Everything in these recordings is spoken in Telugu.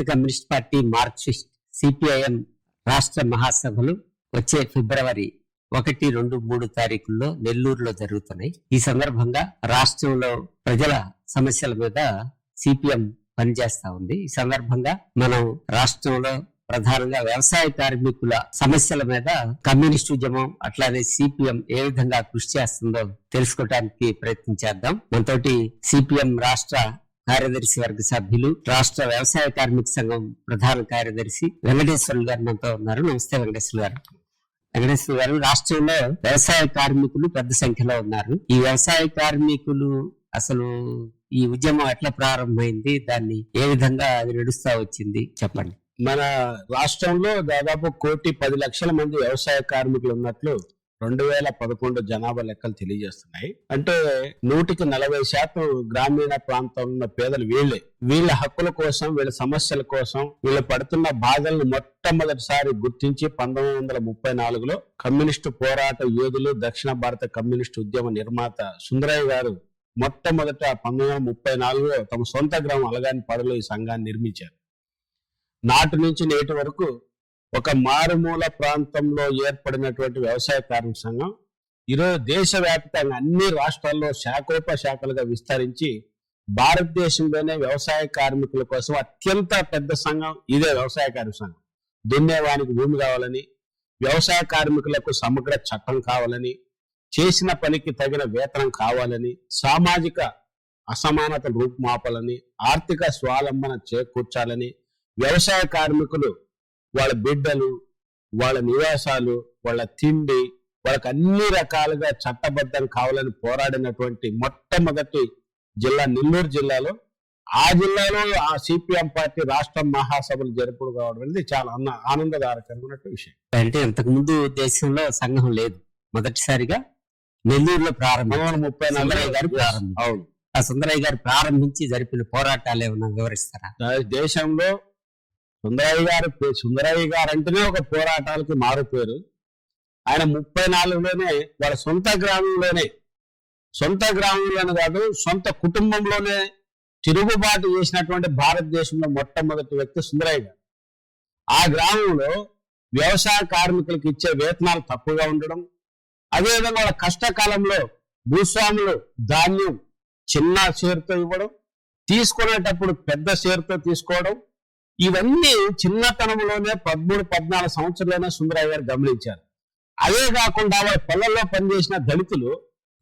భారత కమ్యూనిస్ట్ పార్టీ మార్క్సిస్ట్ సిపిఐఎం రాష్ట్ర మహాసభలు వచ్చే ఫిబ్రవరి ఒకటి రెండు మూడు తారీఖుల్లో నెల్లూరులో జరుగుతున్నాయి. ఈ సందర్భంగా రాష్ట్రంలో ప్రజల సమస్యల మీద సిపిఎం పనిచేస్తా ఉంది. ఈ సందర్భంగా మనం రాష్ట్రంలో ప్రధానంగా వ్యవసాయ కార్మికుల సమస్యల మీద కమ్యూనిస్ట్ ఉద్యమం అట్లానే సిపిఎం ఏ విధంగా కృషి చేస్తుందో తెలుసుకోవడానికి ప్రయత్నం చేద్దాం. మనతోటి సిపిఎం రాష్ట్ర కార్యదర్శి వర్గ సభ్యులు రాష్ట్ర వ్యవసాయ కార్మిక సంఘం ప్రధాన కార్యదర్శి వెంకటేశ్వర్లు గారు మనతో ఉన్నారు. నమస్తే వెంకటేశ్వర గారు. వెంకటేశ్వర గారు రాష్ట్రంలో వ్యవసాయ కార్మికులు పెద్ద సంఖ్యలో ఉన్నారు. ఈ వ్యవసాయ కార్మికులు అసలు ఈ ఉద్యమం ఎట్లా ప్రారంభమైంది? దాన్ని ఏ విధంగా అది నడుస్తా వచ్చింది? చెప్పండి. మన రాష్ట్రంలో దాదాపు కోటి పది లక్షల మంది వ్యవసాయ కార్మికులు ఉన్నట్లు రెండు వేల పదకొండు జనాభా లెక్కలు తెలియజేస్తున్నాయి. అంటే నూటికి నలభై శాతం గ్రామీణ ప్రాంతంలో ఉన్న పేదలు వీళ్ళే. వీళ్ళ హక్కుల కోసం వీళ్ళ సమస్యల కోసం వీళ్ళు పడుతున్న బాధలను మొట్టమొదటిసారి గుర్తించి పంతొమ్మిది వందల ముప్పై నాలుగులో కమ్యూనిస్టు పోరాట యోధులు దక్షిణ భారత కమ్యూనిస్టు ఉద్యమ నిర్మాత సుందరయ్య గారు మొట్టమొదట పంతొమ్మిది వందల ముప్పై నాలుగులో తమ సొంత గ్రామం అలగాని పదలో ఈ సంఘాన్ని నిర్మించారు. నాటి నుంచి నేటి వరకు ఒక మారుమూల ప్రాంతంలో ఏర్పడినటువంటి వ్యవసాయ కార్మిక సంఘం ఈరోజు దేశవ్యాప్తంగా అన్ని రాష్ట్రాల్లో శాఖోపశాఖలుగా విస్తరించి భారతదేశంలోనే వ్యవసాయ కార్మికుల కోసం అత్యంత పెద్ద సంఘం ఇదే వ్యవసాయ కార్మిక సంఘం. దున్నేవానికి భూమి కావాలని వ్యవసాయ కార్మికులకు సమగ్ర చట్టం కావాలని చేసిన పనికి తగిన వేతనం కావాలని సామాజిక అసమానత రూపుమాపాలని ఆర్థిక స్వాలంబన చేకూర్చాలని వ్యవసాయ కార్మికులు వాళ్ళ బిడ్డలు వాళ్ళ నివాసాలు వాళ్ళ తిండి వాళ్ళకి అన్ని రకాలుగా చట్టబద్ధం కావాలని పోరాడినటువంటి మొట్టమొదటి జిల్లా నెల్లూరు జిల్లాలో ఆ జిల్లాలో ఆ సిపిఎం పార్టీ రాష్ట్ర మహాసభలు జరుపుడు కావడం అనేది చాలా ఆన- ఆనందదాయకరమైన విషయం. అంటే ఇంతకు ముందు దేశంలో సంఘం లేదు. మొదటిసారిగా నెల్లూరులో ప్రారంభం. ముప్పై సుందరయ్య గారు నాలుగు ప్రారంభించారు. అవును. ఆ సుందరయ్య గారు ప్రారంభించి జరిపిన పోరాటాలు ఏమన్నా వివరిస్తారా? దేశంలో సుందరయ్య గారు పే- సుందరయ్య గారు అంటేనే ఒక పోరాటాలకి మారుపేరు ఆయన ముప్పై నాలుగులోనే వాళ్ళ సొంత గ్రామంలోనే సొంత గ్రామంలోనే కాదు సొంత కుటుంబంలోనే తిరుగుబాటు చేసినటువంటి భారతదేశంలో మొట్టమొదటి వ్యక్తి సుందరయ్య గారు. ఆ గ్రామంలో వ్యవసాయ కార్మికులకు ఇచ్చే వేతనాలు తక్కువగా ఉండడం అదేవిధంగా వాళ్ళ కష్టకాలంలో భూస్వాములు ధాన్యం చిన్న షేర్తో ఇవ్వడం తీసుకునేటప్పుడు పెద్ద షేర్తో తీసుకోవడం ఇవన్నీ చిన్నతనంలోనే పదమూడు పద్నాలుగు సంవత్సరాలైనా సుందరయ్య గారు గమనించారు. అదే కాకుండా వాళ్ళ పొలంలో పనిచేసిన దళితులు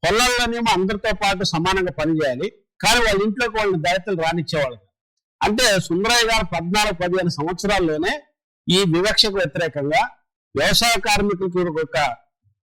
పొలంలోనేమో అందరితో పాటు సమానంగా పనిచేయాలి కానీ వాళ్ళ ఇంట్లోకి వాళ్ళని దళితులు రానిచ్చేవాళ్ళు అంటే సుందరయ్య గారు పద్నాలుగు పదిహేను సంవత్సరాల్లోనే ఈ వివక్షకు వ్యతిరేకంగా వ్యవసాయ కార్మికులకు ఒక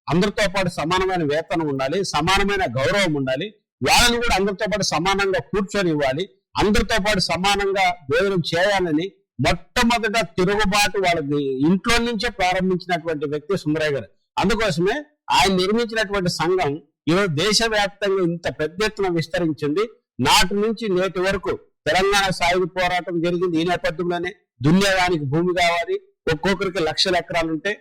అందరితో పాటు సమానమైన వేతనం ఉండాలి సమానమైన గౌరవం ఉండాలి వాళ్ళని కూడా అందరితో పాటు సమానంగా కూర్చొని ఇవ్వాలి అందరితో పాటు సమానంగా భోజనం చేయాలని మొట్టమొదట తిరుగుబాటు వాళ్ళకి ఇంట్లో నుంచే ప్రారంభించినటువంటి వ్యక్తి సుందరయ్య గారు. అందుకోసమే ఆయన నిర్మించినటువంటి సంఘం ఈరోజు దేశవ్యాప్తంగా ఇంత పెద్ద ఎత్తున విస్తరించింది. నాటి నుంచి నేటి వరకు తెలంగాణ సాయుధ పోరాటం జరిగింది ఈ నేపథ్యంలోనే. దున్నేదానికి భూమి కావాలి. ఒక్కొక్కరికి లక్షల ఎకరాలు ఉంటే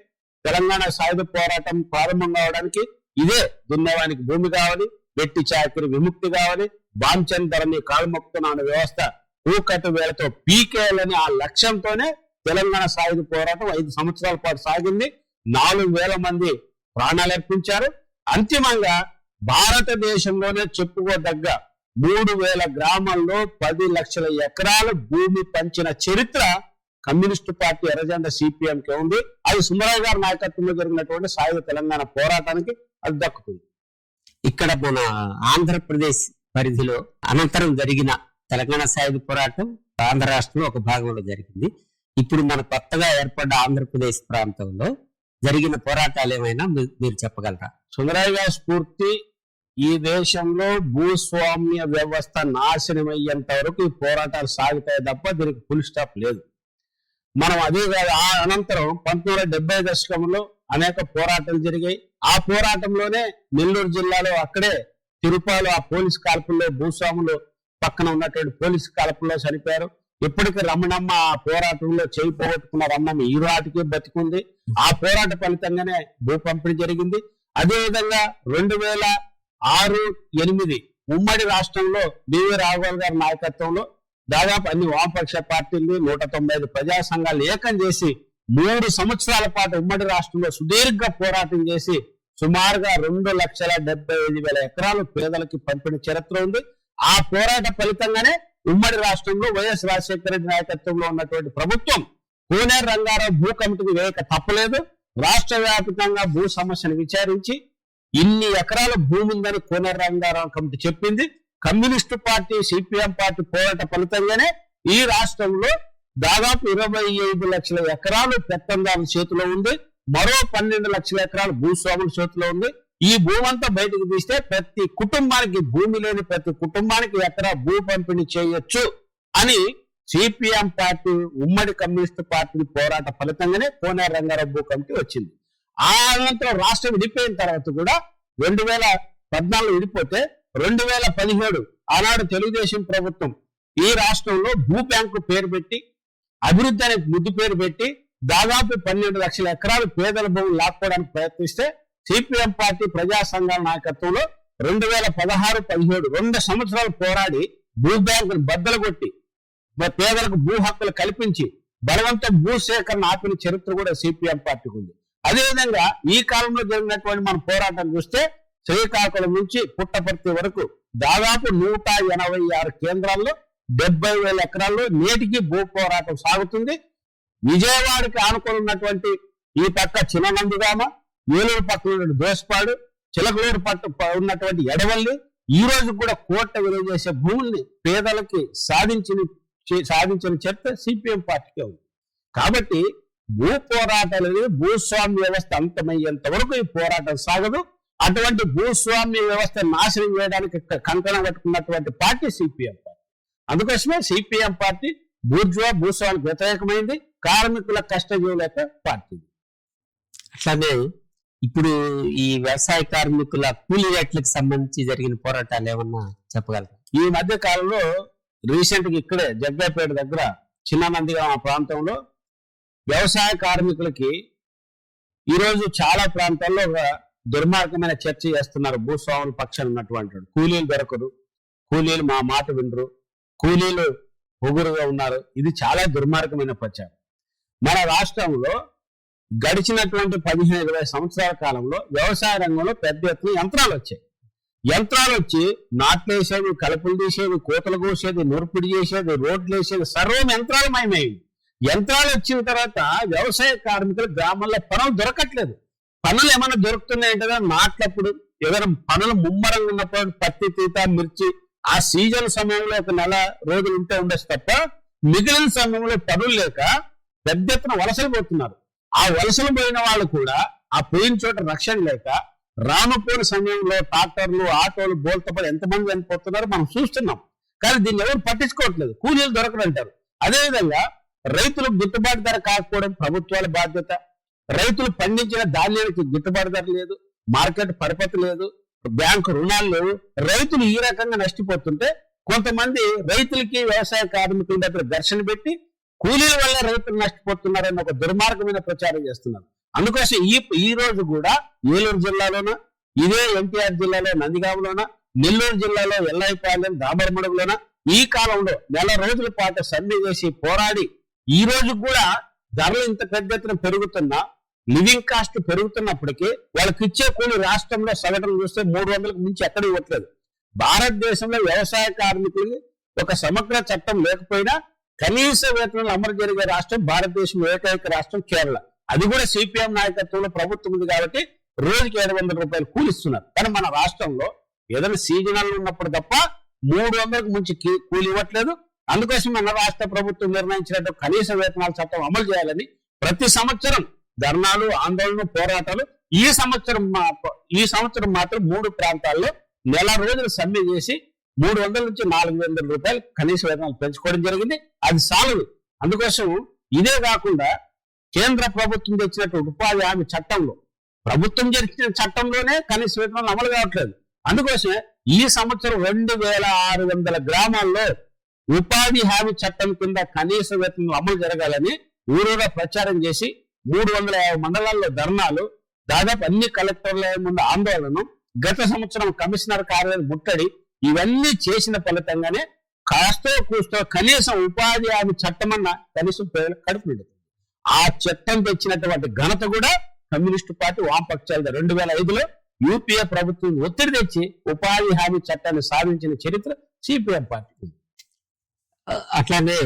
తెలంగాణ సాయుధ పోరాటం ప్రారంభం కావడానికి ఇదే దున్యవానికి భూమి కావాలి. వెట్టి చాకరి విముక్తి కావాలి. బాంచన్ ధరని కాల్మొక్తున్న వ్యవస్థ ఊకట్టు వేలతో పీకేయాలని ఆ లక్ష్యంతోనే తెలంగాణ సాయుధ పోరాటం ఐదు సంవత్సరాల పాటు సాగింది. నాలుగు వేల మంది ప్రాణాలు అర్పించారు. అంతిమంగా భారతదేశంలోనే చెప్పుకోదగ్గ మూడు వేల గ్రామాల్లో పది లక్షల ఎకరాల భూమి పంచిన చరిత్ర కమ్యూనిస్టు పార్టీ ఎర్రజెండ సిపిఎం కి ఉంది. అది సుందరయ్య గారి నాయకత్వంలో జరిగినటువంటి సాయుధ తెలంగాణ పోరాటానికి అది దక్కుతుంది. ఇక్కడ మన ఆంధ్రప్రదేశ్ పరిధిలో అనంతరం జరిగిన తెలంగాణ సాయుధ పోరాటం ఆంధ్ర రాష్ట్రంలో ఒక భాగంలో జరిగింది. ఇప్పుడు మన కొత్తగా ఏర్పడ్డ ఆంధ్రప్రదేశ్ ప్రాంతంలో జరిగిన పోరాటాలు ఏమైనా మీరు చెప్పగలరా? సుందరయ్య గారి స్ఫూర్తి ఈ దేశంలో భూస్వామ్య వ్యవస్థ నాశనమయ్యేంత వరకు ఈ పోరాటాలు సాగుతాయి తప్ప దీనికి ఫుల్ స్టాప్ లేదు. మనం అదే కాదు ఆ అనంతరం పంతొమ్మిది వందల డెబ్బై దశకంలో అనేక పోరాటాలు జరిగాయి. ఆ పోరాటంలోనే నెల్లూరు జిల్లాలో అక్కడే తిరుపాలు ఆ పోలీస్ కాల్పుల్లో భూస్వాములు పక్కన ఉన్నటువంటి పోలీస్ కలపంలో చనిపోయారు ఇప్పటికీ రమణమ్మ ఆ పోరాటంలో చేయి పోగొట్టుకున్న రమణమ్మ ఈ రాటికి బతికుంది. ఆ పోరాట ఫలితంగానే భూ పంపిణీ జరిగింది. అదే విధంగా రెండు వేల ఆరు ఎనిమిది ఉమ్మడి రాష్ట్రంలో బివి రాఘవల్ గారి నాయకత్వంలో దాదాపు అన్ని వామపక్ష పార్టీలు నూట తొంభై ఐదు ప్రజా సంఘాలు ఏకం చేసి మూడు సంవత్సరాల పాటు ఉమ్మడి రాష్ట్రంలో సుదీర్ఘ పోరాటం చేసి సుమారుగా రెండు లక్షల డెబ్బై ఐదు వేల ఎకరాలు పేదలకి పంపిణీ చరిత్ర ఉంది. ఆ పోరాట ఫలితంగానే ఉమ్మడి రాష్ట్రంలో వైఎస్ రాజశేఖర రెడ్డి నాయకత్వంలో ఉన్నటువంటి ప్రభుత్వం కోనేరు రంగారావు భూ కమిటీకి వేయక తప్పలేదు. రాష్ట్ర వ్యాప్తంగా భూ సమస్యను విచారించి ఇన్ని ఎకరాల భూమి ఉందని కోనేరు రంగారావు కమిటీ చెప్పింది. కమ్యూనిస్టు పార్టీ సిపిఎం పార్టీ పోరాట ఫలితంగానే ఈ రాష్ట్రంలో దాదాపు ఇరవై ఐదు లక్షల ఎకరాలు పెత్తందారుల చేతిలో ఉంది. మరో పన్నెండు లక్షల ఎకరాలు భూస్వాముల చేతిలో ఉంది. ఈ భూమంతా బయటకు తీస్తే ప్రతి కుటుంబానికి భూమి లేని ప్రతి కుటుంబానికి ఎక్కడ భూ పంపిణీ చేయొచ్చు అని సిపిఎం పార్టీ ఉమ్మడి కమ్యూనిస్ట్ పార్టీ పోరాట ఫలితంగానే కోనేరు రంగారావు భూ కమిటీ వచ్చింది. ఆ అనంతరం రాష్ట్రం విడిపోయిన తర్వాత కూడా రెండు వేల పద్నాలుగు విడిపోతే రెండు వేల పదిహేడు ఆనాడు తెలుగుదేశం ప్రభుత్వం ఈ రాష్ట్రంలో భూ బ్యాంకు పేరు పెట్టి అభివృద్ధి అనే ముద్దు పేరు పెట్టి దాదాపు పన్నెండు లక్షల ఎకరాలు పేదల భూములు లాక్కోవడానికి ప్రయత్నిస్తే సిపిఎం పార్టీ ప్రజా సంఘాల నాయకత్వంలో రెండు వేల పదహారు పదిహేడు రెండు సంవత్సరాలు పోరాడి భూ బ్యాంకును బద్దలు కొట్టి పేదలకు భూ హక్కులు కల్పించి బలవంత భూ సేకరణ ఆపిన చరిత్ర కూడా సిపిఎం పార్టీకి ఉంది. అదేవిధంగా ఈ కాలంలో జరిగినటువంటి మన పోరాటం చూస్తే శ్రీకాకుళం నుంచి పుట్టపర్తి వరకు దాదాపు నూట ఎనభై ఆరు కేంద్రాల్లో డెబ్బై వేల ఎకరాల్లో నేటికి భూ పోరాటం సాగుతుంది. విజయవాడకి ఆనుకొని ఈ పక్క చిన్ననందిగామ ఏలూరు పక్కన ఉన్న దోసపాడు చిలకలూరు పట్టు ఉన్నటువంటి ఎడవల్లి ఈ రోజు కూడా కోట విలువ చేసే భూముల్ని పేదలకి సాధించిన సాధించిన చరిత్ర సిపిఎం పార్టీకే ఉంది. కాబట్టి భూ పోరాటాలు అనేది భూస్వామ్య వ్యవస్థ అంతమయ్యేంత వరకు ఈ పోరాటం సాగదు. అటువంటి భూస్వామ్య వ్యవస్థ నాశనం చేయడానికి కంకణం కట్టుకున్నటువంటి పార్టీ సిపిఎం పార్టీ. అందుకోసమే సిపిఎం పార్టీ బూర్జువా భూస్వామికి వ్యతిరేకమైంది. కార్మికుల కష్టజీవుల యొక్క పార్టీ. అట్లానే ఇప్పుడు ఈ వ్యవసాయ కార్మికుల కూలీ రేట్లకు సంబంధించి జరిగిన పోరాటాలు ఏమన్నా చెప్పగలరా? ఈ మధ్య కాలంలో రీసెంట్గా ఇక్కడే జగ్గాపేట దగ్గర చిన్నమందిగా ఆ ప్రాంతంలో వ్యవసాయ కార్మికులకి ఈరోజు చాలా ప్రాంతాల్లో ఒక దుర్మార్గమైన చర్చ చేస్తున్నారు భూస్వాముల పక్షాలు ఉన్నటువంటి కూలీలు దొరకరు కూలీలు మా మాట వినరు కూలీలు పొగురుగా ఉన్నారు. ఇది చాలా దుర్మార్గమైన ప్రచారం. మన రాష్ట్రంలో గడిచినటువంటి పదిహేను ఇరవై సంవత్సరాల కాలంలో వ్యవసాయ రంగంలో పెద్ద ఎత్తున యంత్రాలు వచ్చాయి. యంత్రాలు వచ్చి నాట్లు వేసేది కలుపులు తీసేది కోతలు కోసేది నూర్పిడి చేసేది రోడ్లు వేసేది సర్వం యంత్రాలు మయమైంది యంత్రాలు వచ్చిన తర్వాత వ్యవసాయ కార్మికులు గ్రామాల్లో పనులు దొరకట్లేదు. పనులు ఏమైనా దొరుకుతున్నాయంటే నాట్లప్పుడు ఏదైనా పనులు ముమ్మరంగా ఉన్నప్పుడు పత్తి తీత మిర్చి ఆ సీజన్ సమయంలో ఒక నెల రోజులు ఉంటే ఉండొచ్చు తప్ప మిగిలిన సమయంలో పనులు లేక పెద్ద ఎత్తున వలసలు పోతున్నారు. ఆ వలసలు పోయిన వాళ్ళు కూడా ఆ పోయిన చోట రక్షణ లేక రానుపోని సమయంలో ట్రాక్టర్లు ఆటోలు బోల్తపడి ఎంతమంది చనిపోతున్నారో మనం చూస్తున్నాం. కానీ దీన్ని ఎవరు పట్టించుకోవట్లేదు. కూలీలు దొరకరంటారు అదేవిధంగా రైతులకు గిట్టుబాటు ధర కాకపోవడం ప్రభుత్వాల బాధ్యత. రైతులు పండించిన ధాన్యానికి గిట్టుబాటు ధర లేదు మార్కెట్ పరపతి లేదు బ్యాంకు రుణాలు లేవు. రైతులు ఈ రకంగా నష్టపోతుంటే కొంతమంది రైతులకి వ్యవసాయ కార్మికుల దగ్గర ఘర్షణ పెట్టి కూలీల వల్ల రైతులు నష్టపోతున్నారని ఒక దుర్మార్గమైన ప్రచారం చేస్తున్నారు. అందుకోసం ఈ ఈ రోజు కూడా ఏలూరు జిల్లాలోన ఇదే ఎన్టీఆర్ జిల్లాలో నందిగామలోన నెల్లూరు జిల్లాలో ఎల్లైపాలెం దాబరమడుగులోన ఈ కాలంలో నెల రోజుల పాటు సమ్మె చేసి పోరాడి ఈ రోజు కూడా ధరలు ఇంత పెద్ద ఎత్తున పెరుగుతున్నా లివింగ్ కాస్ట్ పెరుగుతున్నప్పటికీ వాళ్ళకి ఇచ్చే కూలి రాష్ట్రంలో సగటును చూస్తే మూడు వందలకు మించి ఎక్కడ ఇవ్వట్లేదు. భారతదేశంలో వ్యవసాయ కార్మికులకి ఒక సమగ్ర చట్టం లేకపోయినా కనీస వేతనాలు అమలు జరిగే రాష్ట్రం భారతదేశం ఏకైక రాష్ట్రం కేరళ. అది కూడా సిపిఎం నాయకత్వంలో ప్రభుత్వం ఉంది కాబట్టి రోజుకి ఏడు వందల రూపాయలు కూలిస్తున్నారు కానీ మన రాష్ట్రంలో ఏదైనా సీజనల్ ఉన్నప్పుడు తప్ప మూడు వందలకు మించి కూలి ఇవ్వట్లేదు. అందుకోసం మన రాష్ట్ర ప్రభుత్వం నిర్ణయించినట్టు కనీస వేతనాల చట్టం అమలు చేయాలని ప్రతి సంవత్సరం ధర్నాలు ఆందోళన పోరాటాలు ఈ సంవత్సరం మా- ఈ సంవత్సరం మాత్రం మూడు ప్రాంతాల్లో నెల రోజులు సమ్మె చేసి మూడు వందల నుంచి నాలుగు వందల రూపాయలు కనీస వేతనాలు పెంచుకోవడం జరిగింది. అది సాలదు. అందుకోసం ఇదే కాకుండా కేంద్ర ప్రభుత్వం తెచ్చినటువంటి ఉపాధి హామీ చట్టంలో ప్రభుత్వం చేసిన చట్టంలోనే కనీస వేతనాలు అమలు కావట్లేదు. అందుకోసమే ఈ సంవత్సరం రెండు వేల ఆరు వందల గ్రామాల్లో ఉపాధి హామీ చట్టం కింద కనీస వేతనం అమలు జరగాలని ఊరూరా ప్రచారం చేసి మూడు వందల యాభై మండలాల్లో ధర్నాలు దాదాపు అన్ని కలెక్టర్ల ముందు ఆందోళన గత సంవత్సరం కమిషనర్ కార్యాలయం ముట్టడి ఇవన్నీ చేసిన ఫలితంగానే కాస్తో కూస్తో కనీసం ఉపాధి హామీ చట్టమన్న కనీసం ప్రజలకు కడుపు నిండుతుంది. ఆ చట్టం తెచ్చినటువంటి ఘనత కూడా కమ్యూనిస్టు పార్టీ వామపక్షాలది. రెండు వేల ఐదులో యూపీఏ ప్రభుత్వం ఒత్తిడి తెచ్చి ఉపాధి హామీ చట్టాన్ని సాధించిన చరిత్ర సిపిఎం పార్టీ అట్లానే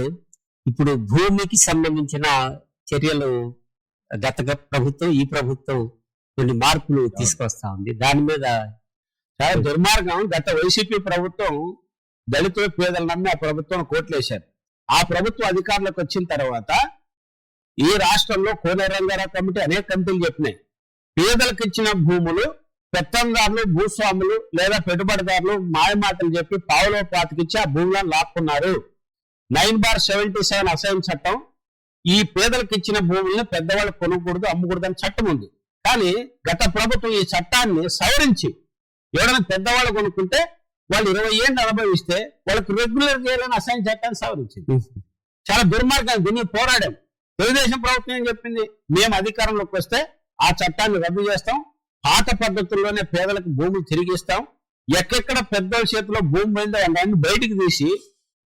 ఇప్పుడు భూమికి సంబంధించిన చర్యలు గత ప్రభుత్వం ఈ ప్రభుత్వం కొన్ని మార్పులు తీసుకొస్తా ఉంది. దాని మీద చాలా దుర్మార్గం. గత వైసీపీ ప్రభుత్వం దళితులు పేదలు నమ్మి ఆ ప్రభుత్వం కోట్లేశారు. ఆ ప్రభుత్వం అధికారంలోకి వచ్చిన తర్వాత ఈ రాష్ట్రంలో కోనేరు రంగారావు కమిటీ అనేక కమిటీలు చెప్పినాయి. పేదలకు ఇచ్చిన భూములు పెత్తందారులు భూస్వాములు లేదా పెట్టుబడిదారులు మాయమాటలు చెప్పి పావులో పాతికిచ్చి ఆ భూములను లాక్కున్నారు. Nine bar seventy seven assign చట్టం ఈ పేదలకు ఇచ్చిన భూములను పెద్దవాళ్ళు కొనకూడదు అమ్మకూడదు అని చట్టం ఉంది. కానీ గత ప్రభుత్వం ఈ చట్టాన్ని సవరించి ఎవరైనా పెద్దవాళ్ళు కొనుక్కుంటే వాళ్ళు ఇరవై ఏళ్ళు అనుభవిస్తే వాళ్ళకి రెగ్యులర్ చేయాలని అసైన్ చట్టాన్ని సవరించింది. చాలా దుర్మార్గం దీన్ని పోరాడాం. తెలుగుదేశం ప్రభుత్వం ఏం చెప్పింది? మేము అధికారంలోకి వస్తే ఆ చట్టాన్ని రద్దు చేస్తాం. పాత పద్ధతుల్లోనే పేదలకు భూములు తిరిగిస్తాం. ఎక్కెక్కడ పెద్దల చేతిలో భూమి పోయిందో అవన్నీ బయటికి తీసి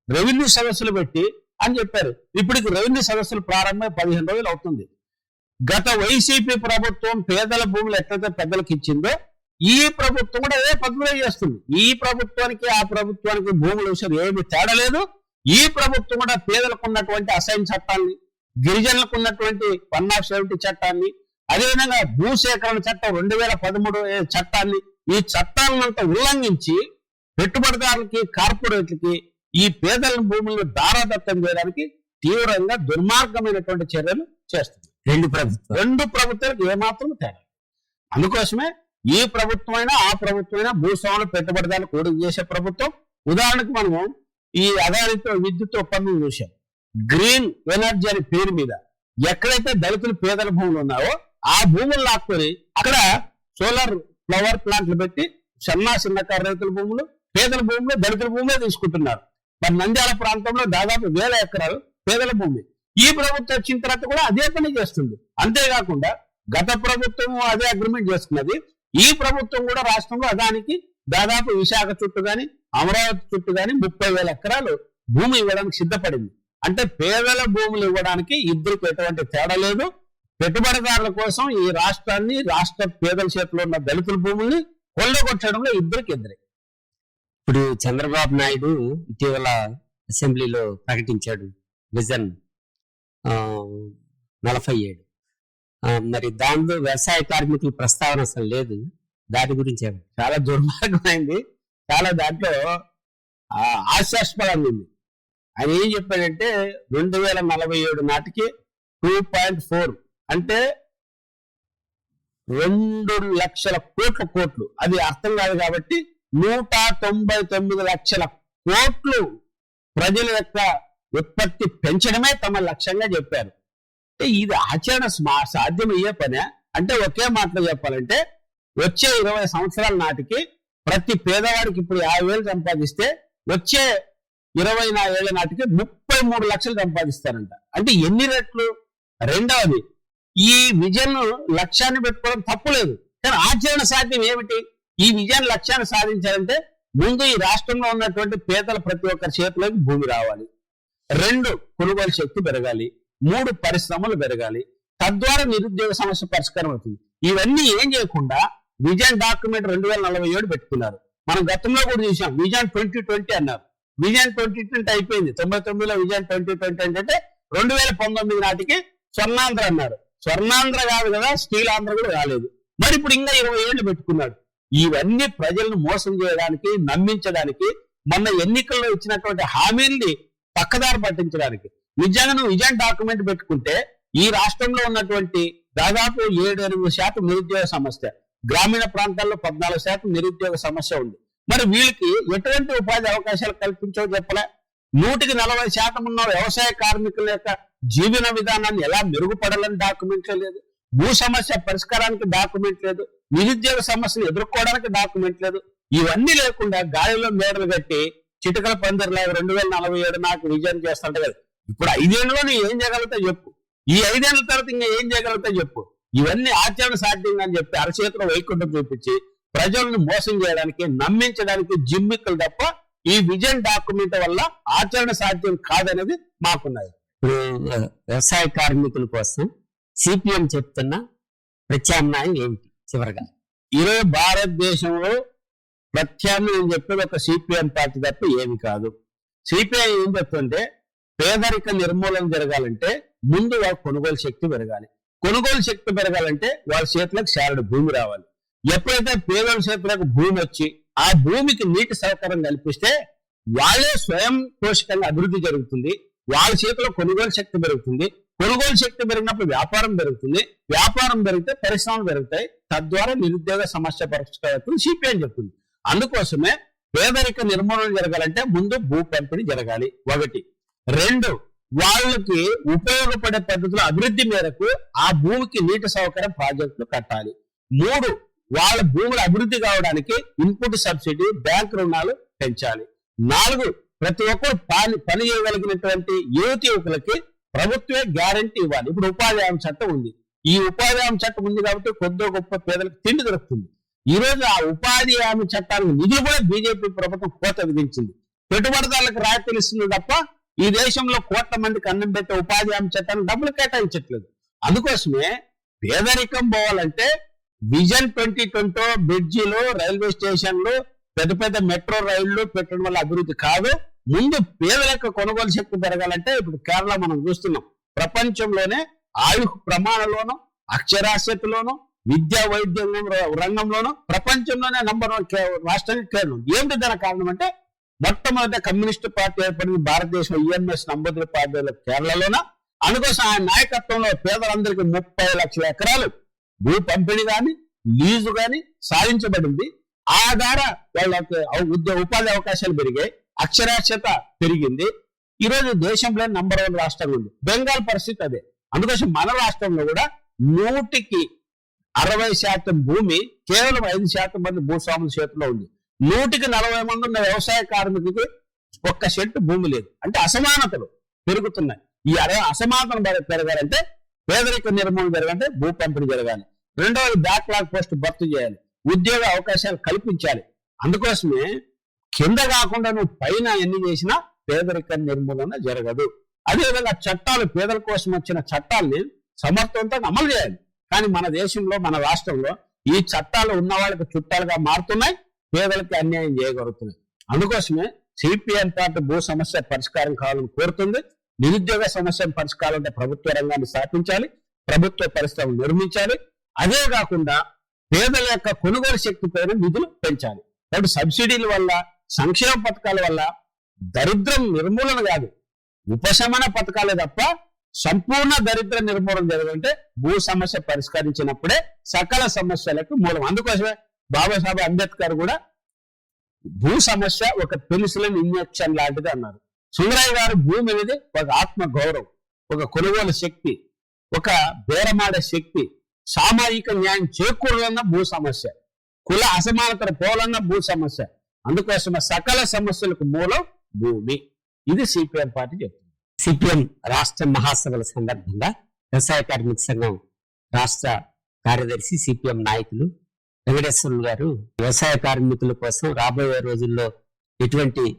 రెవెన్యూ సదస్సులు పెట్టి అని చెప్పారు. ఇప్పటికి రెవెన్యూ సదస్సులు ప్రారంభమై పదిహేను రోజులు అవుతుంది. గత వైసీపీ ప్రభుత్వం పేదల భూములు ఎట్లయితే పెద్దలకు ఇచ్చిందో ఈ ప్రభుత్వం కూడా అదే పద్ధతిలో చేస్తుంది. ఈ ప్రభుత్వానికి ఆ ప్రభుత్వానికి భూముల విషయం ఏమి తేడా లేదు. ఈ ప్రభుత్వం కూడా పేదలకు ఉన్నటువంటి అసైన్ చట్టాన్ని గిరిజనులకు ఉన్నటువంటి వన్ ఆఫ్ సెవెంటీ చట్టాన్ని అదేవిధంగా భూసేకరణ చట్టం రెండు వేల పదమూడు చట్టాన్ని ఈ చట్టాలంతా ఉల్లంఘించి పెట్టుబడిదారులకి కార్పొరేట్లకి ఈ పేదల భూములను దారాదత్తం చేయడానికి తీవ్రంగా దుర్మార్గమైనటువంటి చర్యలు చేస్తుంది. రెండు ప్రభుత్వం రెండు ప్రభుత్వాలకు ఏమాత్రం తేడా. అందుకోసమే ఈ ప్రభుత్వమైనా ఆ ప్రభుత్వమైనా భూస్వాములు పెట్టుబడిదారులు కూడిక చేసే ప్రభుత్వం. ఉదాహరణకు మనము ఈ అదానితో విద్యుత్ ఒప్పందం చూసాం గ్రీన్ ఎనర్జీ అనే పేరు మీద ఎక్కడైతే దళితులు పేదల భూములు ఉన్నాయో ఆ భూములు లాక్కొని అక్కడ సోలార్ ఫ్లవర్ ప్లాంట్లు పెట్టి సన్నా చిన్నకారు రైతుల భూములు పేదల భూములు దళితుల భూములే తీసుకుంటున్నారు. మరి నంద్యాల ప్రాంతంలో దాదాపు వేల ఎకరాలు పేదల భూమి. ఈ ప్రభుత్వం వచ్చిన తర్వాత కూడా అదే పని చేస్తుంది. అంతేకాకుండా గత ప్రభుత్వం అదే అగ్రిమెంట్ చేసుకున్నది. ఈ ప్రభుత్వం కూడా రాష్ట్రంలో అదానికి దాదాపు విశాఖ చుట్టూ కానీ అమరావతి చుట్టూ కానీ ముప్పై వేల ఎకరాలు భూమి ఇవ్వడానికి సిద్ధపడింది. అంటే పేదల భూములు ఇవ్వడానికి ఇద్దరికి ఎటువంటి తేడా లేదు. పెట్టుబడిదారుల కోసం ఈ రాష్ట్రాన్ని రాష్ట్ర పేదల చేతిలో ఉన్న దళితుల భూముల్ని కొల్లగొట్టడంలో ఇద్దరికి ఇద్దరే ఇప్పుడు చంద్రబాబు నాయుడు ఇటీవల అసెంబ్లీలో ప్రకటించాడు విజన్ ఆ, నలభై ఏడు. మరి దానిలో వ్యవసాయ కార్మికుల ప్రస్తావన అసలు లేదు. దాని గురించి చాలా దుర్మార్గమైంది. చాలా దాంట్లో ఆ, ఉంది. ఆయన ఏం చెప్పాడంటే రెండు వేల నలభై ఏడు నాటికి టూ పాయింట్ ఫోర్ అంటే రెండు లక్షల కోట్ల కోట్లు. అది అర్థం కాదు కాబట్టి నూట తొంభై తొమ్మిది లక్షల కోట్లు ప్రజల యొక్క ఉత్పత్తి పెంచడమే తమ లక్ష్యంగా చెప్పారు. ఇది ఆచరణ సాధ్యమయ్యే పనే. అంటే ఒకే మాటలో చెప్పాలంటే వచ్చే ఇరవై సంవత్సరాల నాటికి ప్రతి పేదవాడికి ఇప్పుడు యాభై వేలు సంపాదిస్తే వచ్చే ఇరవై నాలుగు నాటికి ముప్పై మూడు లక్షలు సంపాదిస్తారంట. అంటే ఎన్ని రెట్లు? రెండవది ఈ విజన్ లక్ష్యాన్ని పెట్టుకోవడం తప్పులేదు కానీ ఆచరణ సాధ్యం ఏమిటి? ఈ విజన్ లక్ష్యాన్ని సాధించాలంటే ముందు ఈ రాష్ట్రంలో ఉన్నటువంటి పేదల ప్రతి ఒక్కరి చేతిలోకి భూమి రావాలి. రెండు కొనుగోలు శక్తి పెరగాలి. మూడు పరిశ్రమలు పెరగాలి. తద్వారా నిరుద్యోగ సమస్య పరిష్కారం అవుతుంది. ఇవన్నీ ఏం చేయకుండా విజన్ డాక్యుమెంట్ రెండు వేల నలభై ఏడు పెట్టుకున్నారు. మనం గతంలో కూడా చూసాం విజన్ ట్వంటీ ట్వంటీ అన్నారు. విజన్ ట్వంటీ ట్వంటీ అయిపోయింది. తొంభై తొమ్మిదిలో విజన్ ట్వంటీ ట్వంటీ అంటే రెండు వేల పంతొమ్మిది నాటికి స్వర్ణాంధ్ర అన్నారు. స్వర్ణాంధ్ర కాదు కదా స్టీల్ ఆంధ్ర కూడా రాలేదు మరి ఇప్పుడు ఇంకా ఇరవై ఏళ్ళు పెట్టుకున్నాడు. ఇవన్నీ ప్రజలను మోసం చేయడానికి నమ్మించడానికి మొన్న ఎన్నికల్లో ఇచ్చినటువంటి హామీల్ని పక్కదారి పట్టించడానికి నిజంగా నువ్వు విజన్ డాక్యుమెంట్ పెట్టుకుంటే ఈ రాష్ట్రంలో ఉన్నటువంటి దాదాపు ఏడు ఎనిమిది శాతం నిరుద్యోగ సమస్య. గ్రామీణ ప్రాంతాల్లో పద్నాలుగు శాతం నిరుద్యోగ సమస్య ఉంది. మరి వీళ్ళకి ఎటువంటి ఉపాధి అవకాశాలు కల్పించో చెప్పలే? నూటికి నలభై శాతం ఉన్న వ్యవసాయ కార్మికుల యొక్క జీవన విధానాన్ని ఎలా మెరుగుపడాలని డాక్యుమెంట్ లేదు. భూ సమస్య పరిష్కారానికి డాక్యుమెంట్ లేదు. నిరుద్యోగ సమస్యను ఎదుర్కోవడానికి డాక్యుమెంట్ లేదు. ఇవన్నీ లేకుండా గాలిలో మేడలు కట్టి చిటికల పందిరిలాగా రెండు వేల నలభై ఏడు నాకు విజయం చేస్తుంటే కదా ఇప్పుడు ఐదేళ్ళలో నువ్వు ఏం చేయగలుగుతావు చెప్పు. ఈ ఐదేళ్ళ తర్వాత ఇంకా ఏం చేయగలుగుతావు చెప్పు. ఇవన్నీ ఆచరణ సాధ్యంగా అని చెప్పి అరచేతిలో వైకుంఠం చూపించి ప్రజలను మోసం చేయడానికి నమ్మించడానికి జిమ్మిక్కులు తప్ప ఈ విజన్ డాక్యుమెంట్ వల్ల ఆచరణ సాధ్యం కాదనేది మాకున్నది. వ్యవసాయ కార్మికుల కోసం సిపిఎం చెప్తున్న ప్రత్యామ్నాయం ఏమిటి చివరగా? ఈరోజు భారతదేశంలో ప్రత్యామ్నాయం చెప్పేది ఒక సిపిఎం పార్టీ తప్ప ఏమి కాదు. సిపిఐ ఏం చెప్తుంటే పేదరిక నిర్మూలన జరగాలంటే ముందు వాళ్ళ కొనుగోలు శక్తి పెరగాలి. కొనుగోలు శక్తి పెరగాలంటే వాళ్ళ చేతులకు శారడు భూమి రావాలి. ఎప్పుడైతే పేదల చేతులకు భూమి వచ్చి ఆ భూమికి నీటి సౌకర్యం కల్పిస్తే వాళ్ళే స్వయం పోషకంగా అభివృద్ధి జరుగుతుంది. వాళ్ళ చేతిలో కొనుగోలు శక్తి పెరుగుతుంది. కొనుగోలు శక్తి పెరిగినప్పుడు వ్యాపారం పెరుగుతుంది. వ్యాపారం పెరిగితే పరిశ్రమలు పెరుగుతాయి. తద్వారా నిరుద్యోగ సమస్య పరిష్కారం సిపిఐ చెప్తుంది. అందుకోసమే పేదరిక నిర్మూలన జరగాలంటే ముందు భూ పంపిణీ జరగాలి. ఒకటి. రెండు వాళ్ళకి ఉపయోగపడే పద్ధతిలో అభివృద్ధి మేరకు ఆ భూమికి నీటి సౌకర్యం ప్రాజెక్టులు కట్టాలి. మూడు వాళ్ళ భూముల అభివృద్ధి కావడానికి ఇన్పుట్ సబ్సిడీ బ్యాంక్ రుణాలు పెంచాలి. నాలుగు ప్రతి ఒక్కరు పని పని చేయగలిగినటువంటి యువతి యువకులకి ప్రభుత్వమే గ్యారంటీ ఇవ్వాలి. ఇప్పుడు ఉపాధి హామీ చట్టం ఉంది. ఈ ఉపాధి హామీ చట్టం ఉంది కాబట్టి కొద్ది గొప్ప పేదలకు తిండి దొరుకుతుంది. ఈ రోజు ఆ ఉపాధి హామీ చట్టానికి నిధులు కూడా బీజేపీ ప్రభుత్వం కోత విధించింది. పెట్టుబడిదారులకు రాయితీలు ఇస్తుంది తప్ప ఈ దేశంలో కోట్ల మందికి అన్నం పెట్టే ఉపాధి హామీ చట్టాన్ని డబ్బులు కేటాయించట్లేదు. అందుకోసమే పేదరికం పోవాలంటే విజన్ ట్వంటీ ట్వంటీ బ్రిడ్జిలు రైల్వే స్టేషన్లు పెద్ద పెద్ద మెట్రో రైళ్ళు పెట్టడం వల్ల అభివృద్ధి కాదు. ముందు పేదలకు కొనుగోలు శక్తి పెరగాలంటే ఇప్పుడు కేరళ మనం చూస్తున్నాం. ప్రపంచంలోనే ఆయుష్ ప్రమాణంలోనూ అక్షరాస్యతలోనూ విద్యా వైద్యం రంగంలోనూ ప్రపంచంలోనే నంబర్ వన్ రాష్ట్రానికి రాష్ట్రంగా కేరళ ఉంది. ఏమిటి కారణం అంటే మొట్టమొదట కమ్యూనిస్ట్ పార్టీ ఏర్పడింది భారతదేశం ఈఎంఎస్ నంబూద్రి పార్టీలో కేరళలోన? అందుకోసం ఆయన నాయకత్వంలో పేదలందరికీ ముప్పై లక్షల ఎకరాలు భూ పంపిణీ గాని లీజు గాని సాధించబడింది. ఆ ద్వారా వాళ్ళకి ఉద్యోగ ఉపాధి అవకాశాలు పెరిగాయి. అక్షరాస్యత పెరిగింది. ఈరోజు దేశంలో నంబర్ వన్ రాష్ట్రంగా ఉంది. బెంగాల్ పరిస్థితి అదే. అందుకోసం మన రాష్ట్రంలో కూడా నూటికి అరవై శాతం భూమి కేవలం ఐదు శాతం మంది భూస్వాముల చేతిలో ఉంది. నూటికి నలభై మంది ఉన్న వ్యవసాయ కార్మికులకు ఒక్క సెట్టు భూమి లేదు. అంటే అసమానతలు పెరుగుతున్నాయి. ఈ అర అసమానతలు పెరగాలంటే పేదరిక నిర్మూలన జరగాలంటే భూ పంపిణీ జరగాలి. రెండవది బ్యాక్లాగ్ పోస్ట్ భర్తీ చేయాలి. ఉద్యోగ అవకాశాలు కల్పించాలి. అందుకోసమే కింద కాకుండా నువ్వు పైన ఎన్ని చేసినా పేదరిక నిర్మూలన జరగదు. అదేవిధంగా చట్టాలు పేదల కోసం వచ్చిన చట్టాల్ని సమర్థవంతంగా అమలు చేయాలి. కానీ మన దేశంలో మన రాష్ట్రంలో ఈ చట్టాలు ఉన్న వాళ్ళకి చుట్టాలుగా మారుతున్నాయి. పేదలకి అన్యాయం చేయగలుగుతున్నాయి. అందుకోసమే సిపిఎం పార్టీ భూ సమస్య పరిష్కారం కావాలని కోరుతుంది. నిరుద్యోగ సమస్య పరిష్కారాలంటే ప్రభుత్వ రంగాన్ని స్థాపించాలి. ప్రభుత్వ పరిశ్రమలు నిర్మించాలి. అదే కాకుండా పేదల యొక్క కొనుగోలు శక్తి పైన నిధులు పెంచాలి. కాబట్టి సబ్సిడీల వల్ల సంక్షేమ పథకాల వల్ల దరిద్రం నిర్మూలన కాదు. ఉపశమన పథకాలే తప్ప సంపూర్ణ దరిద్ర నిర్మూలన జరగాలంటే భూ సమస్య పరిష్కరించినప్పుడే సకల సమస్యలకు మూలం. అందుకోసమే బాబాసాహెబ్ అంబేద్కర్ కూడా భూ సమస్య ఒక పెన్సిలిన్ ఇంజెక్షన్ లాంటిది అన్నారు. సుందరయ్య గారు భూమి అనేది ఒక ఆత్మ గౌరవం ఒక కొనుగోలు శక్తి ఒక బేరమాడ శక్తి సామాజిక న్యాయం చేకూరాలన్న భూ సమస్య కుల అసమానతలు పోలన్న భూ సమస్య అందుకోసమే సకల సమస్యలకు మూలం భూమి. ఇది సిపిఎం పార్టీ చెప్తుంది. సిపిఎం రాష్ట్ర మహాసభల సందర్భంగా వ్యవసాయ కార్మిక సంఘం రాష్ట్ర కార్యదర్శి సిపిఎం నాయకులు వెంకటేశ్వర్లు గారు వ్యవసాయ కార్మికుల కోసం రాబోయే రోజుల్లో ఎటువంటి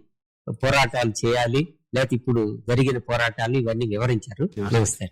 పోరాటాలు చేయాలి? లేకపోతే ఇప్పుడు జరిగిన పోరాటాలు ఇవన్నీ వివరించారు. నమస్తే.